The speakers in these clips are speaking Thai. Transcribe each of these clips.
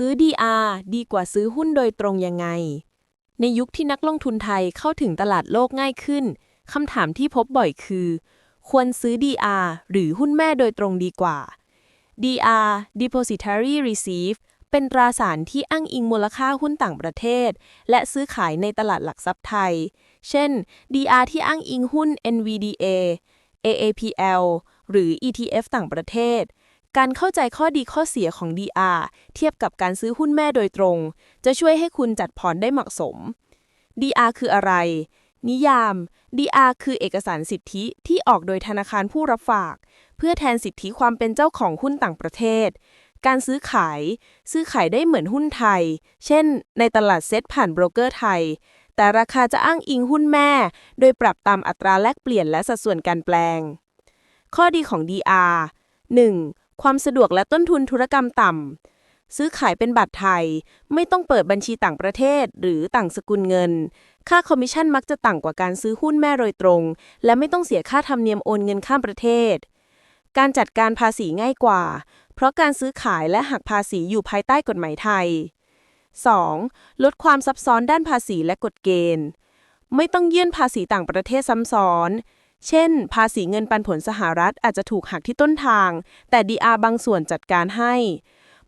ซื้อ DR ดีกว่าซื้อหุ้นโดยตรงยังไง ในยุคที่นักลงทุนไทยเข้าถึงตลาดโลกง่ายขึ้นคำถามที่พบบ่อยคือ ควรซื้อ DR หรือหุ้นแม่โดยตรงดีกว่า DR Depository Receipt เป็นตราสารที่อ้างอิงมูลค่าหุ้นต่างประเทศ และซื้อขายในตลาดหลักทรัพย์ไทย เช่น DR ที่อ้างอิงหุ้น NVDA AAPL หรือ ETF ต่างประเทศ การเข้าใจข้อดีข้อเสียของ DR เทียบกับการซื้อหุ้นแม่โดยตรง จะช่วยให้คุณจัดพอร์ตได้เหมาะสม DR คืออะไร นิยาม DR คือเอกสารสิทธิที่ออกโดยธนาคารผู้รับฝาก เพื่อแทนสิทธิความเป็นเจ้าของหุ้นต่างประเทศ การซื้อขาย ซื้อขายได้เหมือนหุ้นไทย เช่น ในตลาดเซ็ตผ่านโบรกเกอร์ไทย แต่ราคาจะอ้างอิงหุ้นแม่ โดยปรับตามอัตราแลกเปลี่ยนและสัดส่วนการแปลง ข้อดีของ DR 1. ความสะดวกและต้นทุนธุรกรรมต่ำ ซื้อขายเป็นบัตรไทย ไม่ต้องเปิดบัญชีต่างประเทศ หรือต่างสกุลเงิน ค่าคอมมิชชั่นมักจะต่ำกว่าการซื้อหุ้นแม่โดยตรง และไม่ต้องเสียค่าธรรมเนียมโอนเงินข้ามประเทศ การจัดการภาษีง่ายกว่า เพราะการซื้อขายและหักภาษีอยู่ภายใต้กฎหมายไทย 2. ลดความซับซ้อนด้านภาษีและกฎเกณฑ์ ไม่ต้องยื่นภาษีต่างประเทศซ้ำซ้อน เช่น ภาษีเงินปันผลสหรัฐอาจจะถูกหักที่ต้นทาง แต่ DR บางส่วนจัดการให้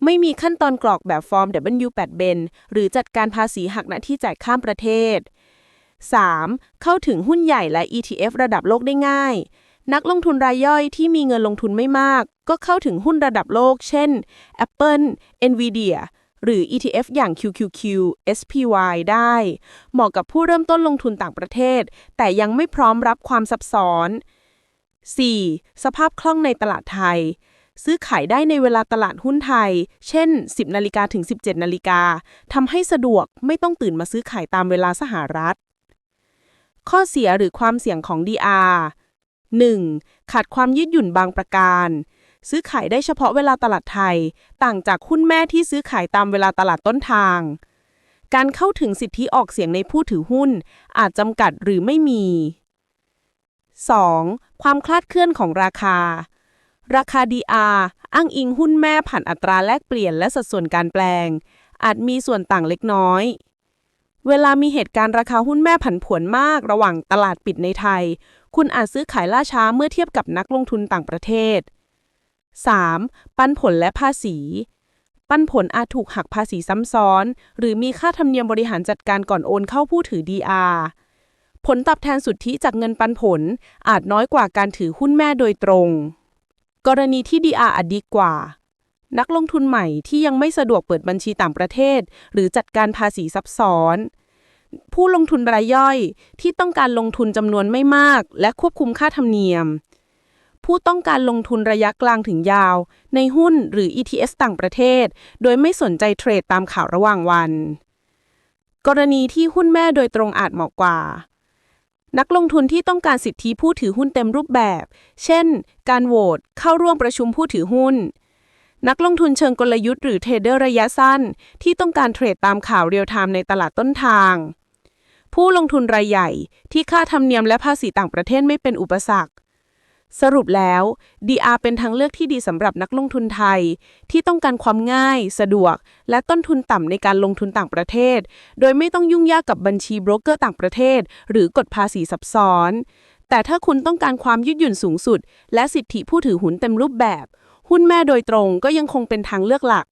ไม่มีขั้นตอนกรอกแบบฟอร์ม W8 เบนหรือจัดการภาษีหักหน้าที่จ่ายข้ามประเทศ 3. เข้าถึงหุ้นใหญ่และ ETF ระดับโลกได้ง่าย นักลงทุนรายย่อยที่มีเงินลงทุนไม่มาก ก็เข้าถึงหุ้นระดับโลก เช่น Apple, Nvidia หรือ ETF อย่าง QQQ, SPY ได้ เหมาะกับผู้เริ่มต้นลงทุนต่างประเทศ แต่ยังไม่พร้อมรับความซับซ้อน 4. สภาพคล่องในตลาดไทย ซื้อขายได้ในเวลาตลาดหุ้นไทย เช่น 10นาฬิกาถึง 17นาฬิกาทำให้สะดวกไม่ต้องตื่นมาซื้อขายตามเวลาสหรัฐ ข้อเสียหรือความเสี่ยงของ DR 1. ขาดความยืดหยุ่นบางประการ ซื้อขายได้เฉพาะเวลาตลาดไทย ต่างจากหุ้นแม่ที่ซื้อขายตามเวลาตลาดต้นทาง การเข้าถึงสิทธิออกเสียงในผู้ถือหุ้น อาจจำกัดหรือไม่มี 2. ความคลาดเคลื่อนของราคา ราคา DR อ้างอิงหุ้นแม่ผ่านอัตราแลกเปลี่ยนและสัดส่วนการแปลง อาจมีส่วนต่างเล็กน้อย เวลามีเหตุการณ์ราคาหุ้นแม่ผันผวนมาก ระหว่างตลาดปิดในไทย คุณอาจซื้อขายล่าช้าเมื่อเทียบกับนักลงทุนต่างประเทศ 3. ปันผลและภาษี ปันผลอาจถูกหักภาษีซ้ำซ้อน หรือมีค่าธรรมเนียมบริหารจัดการก่อนโอนเข้าผู้ถือ DR ผลตอบแทนสุทธิจากเงินปันผลอาจน้อยกว่าการถือหุ้นแม่โดยตรง กรณีที่ DR อาจดีกว่า นักลงทุนใหม่ที่ยังไม่สะดวกเปิดบัญชีต่างประเทศ หรือจัดการภาษีซับซ้อน ผู้ลงทุนรายย่อยที่ต้องการลงทุนจำนวนไม่มาก และควบคุมค่าธรรมเนียม ผู้ต้องการลงทุนระยะกลางถึงยาว ในหุ้นหรือ ETS ต่างประเทศ โดยไม่สนใจเทรดตามข่าวระหว่างวัน กรณีที่หุ้นแม่โดยตรงอาจเหมาะกว่า นักลงทุนที่ต้องการสิทธิผู้ถือหุ้นเต็มรูปแบบ เช่น การโหวตเข้าร่วมประชุมผู้ถือหุ้น นักลงทุนเชิงกลยุทธ์หรือเทรดเดอร์ระยะสั้น ที่ต้องการเทรดตามข่าวเรียลไทม์ในตลาดต้นทางผู้ลงทุนรายใหญ่ที่ค่าธรรมเนียมและภาษีต่างประเทศไม่เป็นอุปสรรค สรุปแล้ว DR เป็นทางเลือกที่ดีสำหรับนักลงทุนไทย ที่ต้องการความง่าย สะดวก และต้นทุนต่ำในการลงทุนต่างประเทศ โดยไม่ต้องยุ่งยากกับบัญชีโบรกเกอร์ต่างประเทศ หรือกฎภาษีซับซ้อน แต่ถ้าคุณต้องการความยืดหยุ่นสูงสุด และสิทธิผู้ถือหุ้นเต็มรูปแบบ หุ้นแม่โดยตรงก็ยังคงเป็นทางเลือกหลัก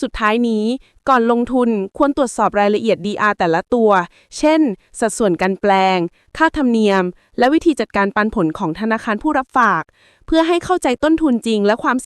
สุดท้ายนี้ก่อนลงทุนควรตรวจสอบรายละเอียด DR แต่ละตัว เช่น สัดส่วนการแปลง ค่าธรรมเนียม และวิธีจัดการปันผลของธนาคารผู้รับฝาก เพื่อให้เข้าใจต้นทุนจริงและความ